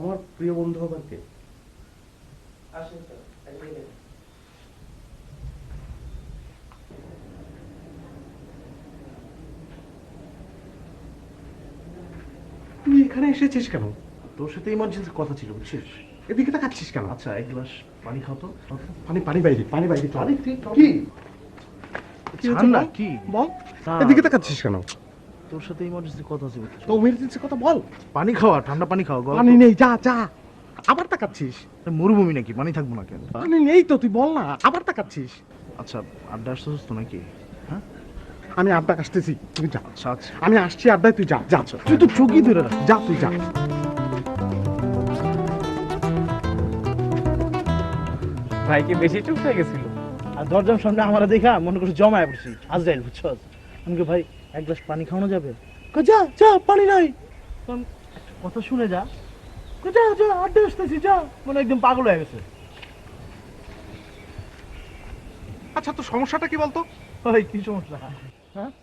আমার প্রিয় বন্ধু আবার কে? তুই এখানে এসেছিস কেন? তোর সাথে ইমার্জেন্সি কথা ছিল বুঝছিস? এদিকে তাকাচ্ছিস কেন? আচ্ছা এক গ্লাস পানি খাও তো। পানি পানি বাইরে পানি বাইরে। পানি কি? ছাড় না? কি? বল এদিকে তাকাচ্ছিস কেন? তোর সাথে ইমার্জেন্সি কথা আছে তো ইমার্জেন্সি কথা বল। পানি খাওয়া ঠান্ডা পানি খাওয়া গল্প পানি নেই যা যা। আবার তাকাচ্ছিস? মরুভূমি নাকি? পানি থাকব না কেন? পানি নেই তো তুই বল না। আবার তাকাচ্ছিস? আচ্ছা আড্ডা আসতেছিস তো নাকি? হ্যাঁ? আমি আড্ডা কাটতেছি তুই যা। আচ্ছা আচ্ছা। আমি আসছি আড্ডায় তুই যা যা। তুই তো চোখই ধরে রাখ। যা তুই যা। ভাই কি বেশি চুপ হয়ে গেছিল। আর দরজার সামনে আমার দেখা মনে করছি জমায় পড়ছি আজরাইল বুঝছস? আমাকে ভাই এক গ্লাস পানি খাওয়ানো যাবে? যা যা পানি নাই। কথা শুনে যা। যা যা আড্ডা আসতেছি যা। মনে একদম পাগল হয়ে গেছে। আচ্ছা তোর সমস্যাটা কি বলতো? ভাই কি সমস্যা?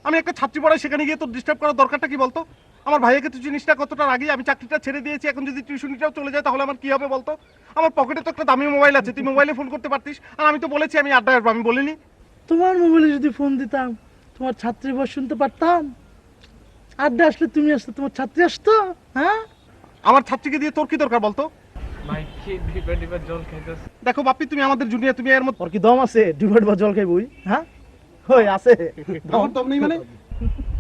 আমি একটা ছাত্রী পড়াই সেখানে গিয়ে তোর ডিস্টার্ব করার দরকারটা কি বলতো? আমার ভাইয়াকে তুই জিনিসটা কতটা আগে আমি চাকরিটা ছেড়ে দিয়েছি এখন যদি টিউশনিটাও চলে যায় তাহলে আমার কি হবে বলতো? আমার পকেটে তো একটা দামি মোবাইল আছে তুই মোবাইলে ফোন করতে পারতিস। আর আমি তো বলেছি আমি আড্ডা আসব আমি বলিনি। তোমার মোবাইলে যদি ফোন দিতাম তোমার ছাত্রী বয়স শুনতে পারতাম আড্ডা আসলে তুমি আসতো তোমার ছাত্রী আসতো হ্যাঁ আমার ছাত্রীকে দিয়ে তোর কি দরকার বলতো দেখো বাপ্পি তুমি আমাদের জুনিয়র তুমি এর মধ্যে ওর কি দম আছে ডিভাইড বা জল খাই বই হ্যাঁ ওই আছে আমার দম নেই মানে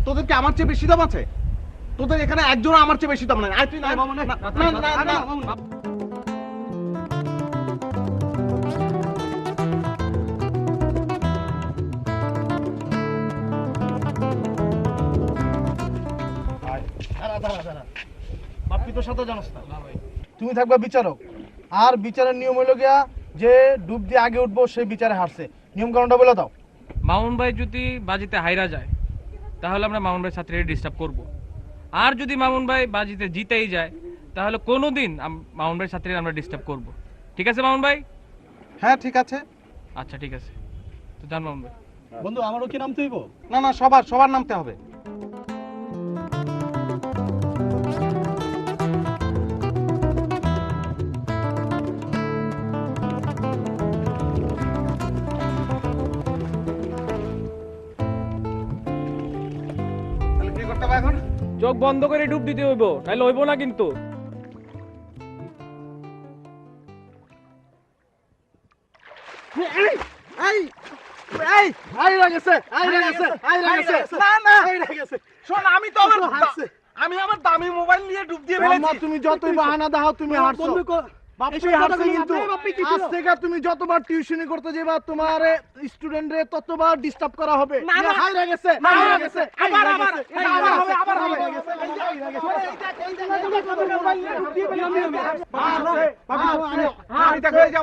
তোদের কি আমার চেয়ে বেশি দাম আছে তোদের এখানে একজন আমার চেয়ে বেশি দাম নাই আয় তুই না না না না দাঁড়া দাঁড়া দাঁড়া। বাপ্পি তোর সাথে জানোস না। তুমি থাকবা বিচারক। আর বিচারের নিয়ম হইল গিয়া যে ডুব দিয়ে আগে উঠবো সেই বিচারে হারছে। নিয়ম কারণটা বলে দাও। মামুন ভাই যদি বাজিতে হাইরা যায় তাহলে আমরা মামুন ভাই ছাত্রীকে ডিস্টার্ব করব। আর যদি মামুন ভাই বাজিতে জিতেই যায় তাহলে কোনো দিন মামুন ভাই ছাত্রীকে আমরা ডিস্টার্ব করব। ঠিক আছে মামুন ভাই? হ্যাঁ ঠিক আছে। আচ্ছা ঠিক আছে। তো জান মামুন ভাই। বন্ধু আমারও কি নামতে হইব না না সবার সবার নামতে হবে। চোখ বন্ধ করে ডুব দিতে হইব নাহলে হইব না কিন্তু। আমি তো আমার আমি আমার দামি মোবাইল নিয়ে ডুব দিয়ে ফেলেছি। তুমি যতই বাহানা দাও তুমি হারছো। তুমি যতবার টিউশনি করতে যাবা তোমার স্টুডেন্ট রে ততবার ডিস্টার্ব করা হবে। গেছে আবার, আবার, আবার আবার হবে।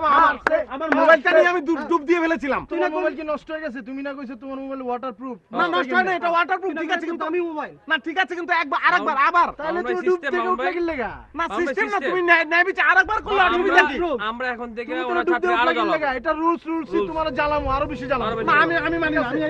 আমার আমার মোবাইলটা নিয়ে আমি ডুব ডুব দিয়ে ফেলেছিলাম তোমার মোবাইল কি নষ্ট হয়ে গেছে তুমি না কইছো তোমার মোবাইল ওয়াটারপ্রুফ না নষ্ট হয় না এটা ওয়াটারপ্রুফ ঠিক আছে কিন্তু আমি মোবাইল না ঠিক আছে কিন্তু একবার আরেকবার আবার তাহলে তুমি ডুব থেকে মামুন উঠে ভাই। না সিস্টেম না তুমি ন্যায় ন্যায় আরেকবার করলে অসুবিধা কি আমরা- আমরা এখন থেকে ওরা ডুব আরও উঠে গেলে গা জ্বালাবো এটা রুলস রুলস তোমার জ্বালামো আরও বেশি জ্বালামো না আমি আমি মানি আমি।